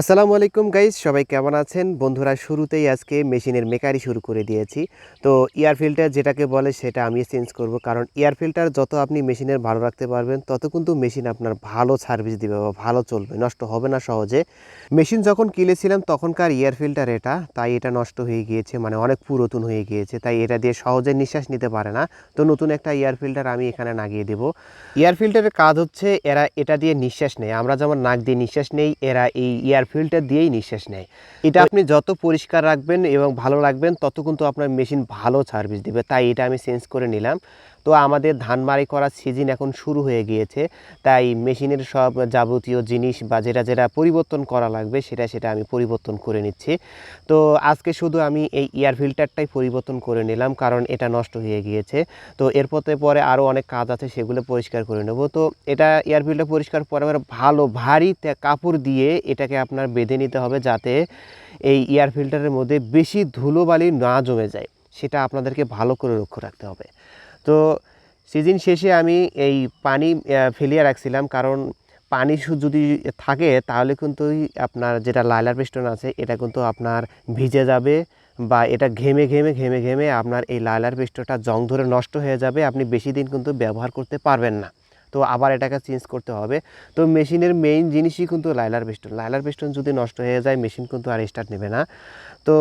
আসসালামু আলাইকুম গাইজ সবাই কেমন আছেন? বন্ধুরা, শুরুতেই আজকে মেশিনের মেকারি শুরু করে দিয়েছি। তো এয়ার ফিল্টার যেটাকে বলে, সেটা আমি চেঞ্জ করব। কারণ এয়ার ফিল্টার যত আপনি মেশিনের ভালো রাখতে পারবেন, তত কিন্তু মেশিন আপনার ভালো সার্ভিস দিবে বা ভালো চলবে। নষ্ট হবে না সহজে। মেশিন যখন কিনেছিলাম, তখনকার এয়ার ফিল্টার এটা, তাই এটা নষ্ট হয়ে গিয়েছে মানে অনেক পুরাতন হয়ে গিয়েছে, তাই এটা দিয়ে সহজে নিঃশ্বাস নিতে পারে না। তো নতুন একটা এয়ার ফিল্টার আমি এখানে লাগিয়ে দেবো। এয়ার ফিল্টারের কাজ হচ্ছে, এরা এটা দিয়ে নিঃশ্বাস নেয়। আমরা যেমন নাক দিয়ে নিঃশ্বাস নেই, এরা এই এয়ার ফিল্টার দিয়েই নিঃশ্বাস নেয়। এটা আপনি যত পরিষ্কার রাখবেন এবং ভালো রাখবেন, তত কিন্তু আপনার মেশিন ভালো সার্ভিস দিবে। তাই এটা আমি চেঞ্জ করে নিলাম। তো আমাদের ধান মাড়ি করার সিজন এখন শুরু হয়ে গিয়েছে। তাই মেশিনের সব যাবতীয় জিনিস বা যেটা যেটা পরিবর্তন করা লাগবে, সেটা সেটা আমি পরিবর্তন করে নিচ্ছি। তো আজকে শুধু আমি এই এয়ার ফিল্টারটাই পরিবর্তন করে নিলাম, কারণ এটা নষ্ট হয়ে গিয়েছে। তো এরপরে পরে আরও অনেক কাজ আছে, সেগুলো পরিষ্কার করে নেব। তো এটা এয়ার ফিল্টার পরিষ্কার পরে ভালো ভারী কাপড় দিয়ে এটাকে আপনার বেঁধে নিতে হবে, যাতে এই এয়ার ফিল্টারের মধ্যে বেশি ধুলোবালি না জমে যায়। সেটা আপনাদেরকে ভালো করে লক্ষ্য রাখতে হবে। তো সিজন শেষে আমি এই পানি ফেলিয়ে রাখছিলাম। কারণ পানি যদি থাকে তাহলে কিন্তু আপনার যেটা লাইলার পিস্টন আছে, এটা কিন্তু আপনার ভিজে যাবে বা এটা ঘেমে ঘেমে ঘেমে ঘেমে আপনার এই লাইলার পিস্টনটা জং ধরে নষ্ট হয়ে যাবে। আপনি বেশি দিন কিন্তু ব্যবহার করতে পারবেন না। তো আবার এটাকে চেঞ্জ করতে হবে। তো মেশিনের মেইন জিনিসই কিন্তু লাইলার পিস্টন। লাইলার পিস্টন যদি নষ্ট হয়ে যায়, মেশিন কিন্তু আর স্টার্ট নেবে না। তো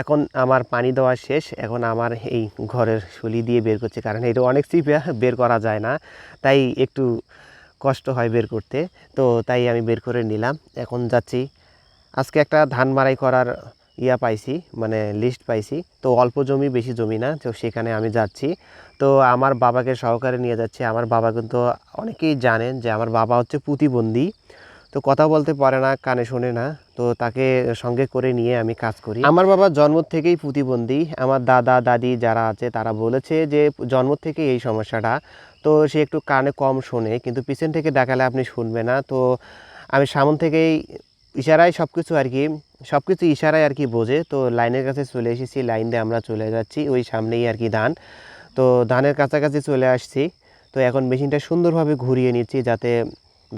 এখন আমার পানি দেওয়া শেষ, এখন আমার এই ঘরের শুলি দিয়ে বের করছে, কারণ এটা অনেক চিপে বের করা যায় না, তাই একটু কষ্ট হয় বের করতে, তো তাই আমি বের করে নিলাম, এখন যাচ্ছি। আজকে একটা ধান মারাই করার ইয়া পাইছি মানে লিস্ট পাইছি, তো অল্প জমি, বেশি জমি না, তো সেখানে আমি যাচ্ছি। তো আমার বাবাকে সহকারে নিয়ে যাচ্ছি, আমার বাবা কিন্তু অনেকেই জানেন যে আমার বাবা হচ্ছে প্রতিবন্ধী তো কথা বলতে পারে না, কানে শোনে না। তো তাকে সঙ্গে করে নিয়ে আমি কাজ করি। আমার বাবা জন্ম থেকেই প্রতিবন্ধী। আমার দাদা, দাদি যারা আছে তারা বলেছে যে, জন্ম থেকে এই সমস্যাটা। তো সে একটু কানে কম শোনে, কিন্তু পিছন থেকে দেখালে আপনি শুনবে না। তো আমি সামন থেকেই ইশারায় সব কিছু আর কি সব কিছু ইশারায় আর কি বোঝে। তো লাইনের কাছে চলে এসেছি, লাইন দিয়ে আমরা চলে যাচ্ছি, ওই সামনেই আর কি ধান। তো ধানের কাছাকাছি চলে আসছি। তো এখন মেশিনটা সুন্দরভাবে ঘুরিয়ে নিচ্ছি যাতে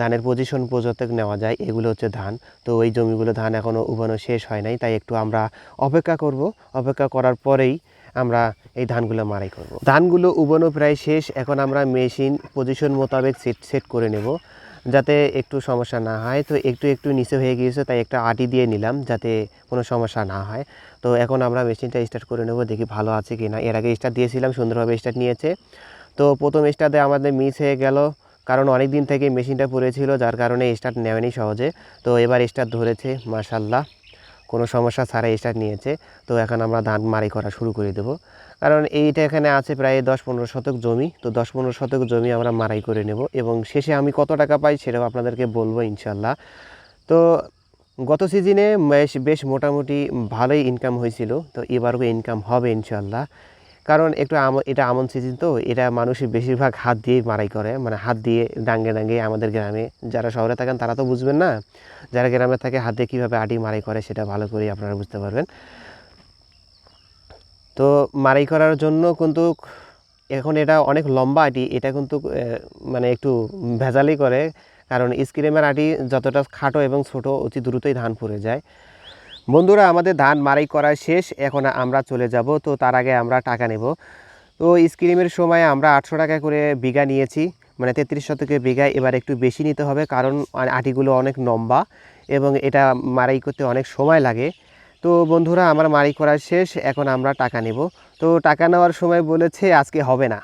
ধানের পজিশন পর্যন্ত নেওয়া যায়, এগুলো হচ্ছে ধান। তো ওই জমিগুলো ধান এখনও উবানো শেষ হয় নাই, তাই একটু আমরা অপেক্ষা করব। অপেক্ষা করার পরেই আমরা এই ধানগুলো মারাই করব। ধানগুলো উবানো প্রায় শেষ, এখন আমরা মেশিন পজিশন মোতাবেক সেট সেট করে নেব, যাতে একটু সমস্যা না হয়। তো একটু একটু নিচে হয়ে গিয়েছে, তাই একটা আটি দিয়ে নিলাম, যাতে কোনো সমস্যা না হয়। তো এখন আমরা মেশিনটা স্টার্ট করে নেব, দেখি ভালো আছে কি না এর আগে স্টার্ট দিয়েছিলাম, সুন্দরভাবে স্টার্ট নিয়েছে। তো প্রথম স্টার্টে আমাদের মিস হয়ে গেল। কারণ অনেক দিন থেকে মেশিনটা পড়েছিল, যার কারণে স্টার্ট নেওয়ানি সহজে। তো এবার স্টার্ট ধরেছে মাশাল্লাহ কোনো সমস্যা ছাড়াই স্টার্ট নিয়েছে। তো এখন আমরা ধান মারি করা শুরু করে দেবো। কারণ এইটা এখানে আছে প্রায় দশ পনেরো শতক জমি। তো দশ পনেরো শতক জমি আমরা মারাই করে নেব এবং শেষে আমি কত টাকা পাই সেটাও আপনাদেরকে বলব ইনশাল্লাহ তো গত সিজনে বেশ বেশ মোটামুটি ভালোই ইনকাম হয়েছিল। তো এবারও ইনকাম হবে ইনশাল্লাহ কারণ একটু এটা আমন সিজন তো এটা মানুষ বেশিরভাগ হাত দিয়ে মারাই করে। মানে হাত দিয়ে ডাঙ্গে ডাঙ্গে আমাদের গ্রামে যারা শহরে থাকেন তারা তো বুঝবেন না, যারা গ্রামে থাকে হাত দিয়ে কীভাবে আটি মারাই করে সেটা ভালো করেই আপনারা বুঝতে পারবেন। তো মারাই করার জন্য কিন্তু এখন এটা অনেক লম্বা আটি, এটা কিন্তু মানে একটু ভেজালই করে। কারণ স্ক্রিমের আটি যতটা খাটো এবং ছোট অতি দ্রুতই ধান পড়ে যায়। বন্ধুরা, আমাদের ধান মারাই করা শেষ। এখন আমরা চলে যাব। তো তার আগে আমরা টাকা নেব। তো স্ক্রিমের সময় আমরা আটশো টাকা করে বিঘা নিয়েছি। মানে তেত্রিশ শতকের বিঘা, এবার একটু বেশি নিতে হবে কারণ আটিগুলো অনেক লম্বা এবং এটা মারাই করতে অনেক সময় লাগে। তো বন্ধুরা, আমার মারাই করা শেষ। এখন আমরা টাকা নেব। তো টাকা নেওয়ার সময় বলেছে আজকে হবে না।